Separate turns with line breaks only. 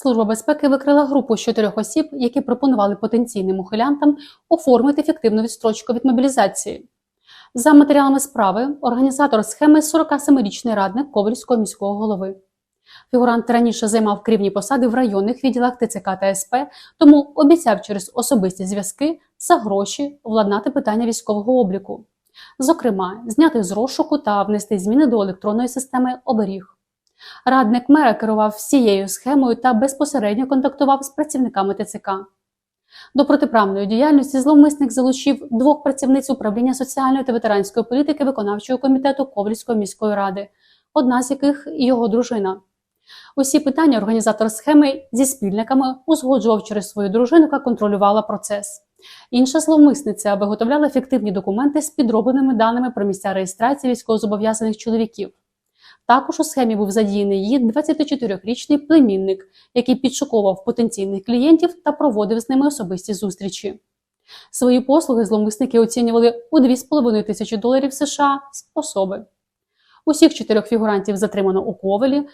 Служба безпеки викрила групу з чотирьох осіб, які пропонували потенційним ухилянтам оформити фіктивну відстрочку від мобілізації. За матеріалами справи, організатор схеми 47-річний радник Ковальського міського голови. Фігурант раніше займав керівні посади в районних відділах ТЦК та СП, тому обіцяв через особисті зв'язки за гроші владнати питання військового обліку. Зокрема, зняти з розшуку та внести зміни до електронної системи оберіг. Радник мера керував всією схемою та безпосередньо контактував з працівниками ТЦК. До протиправної діяльності зловмисник залучив двох працівниць управління соціальної та ветеранської політики виконавчого комітету Ковальської міської ради, одна з яких його дружина. Усі питання організатор схеми зі спільниками узгоджував через свою дружину, яка контролювала процес. Інша зловмисниця виготовляла фіктивні документи з підробленими даними про місця реєстрації військовозобов'язаних чоловіків. Також у схемі був задіяний її 24-річний племінник, який підшуковував потенційних клієнтів та проводив з ними особисті зустрічі. Свої послуги зловмисники оцінювали у 2,5 тисячі доларів США з особи. Усіх чотирьох фігурантів затримано у Ковелі,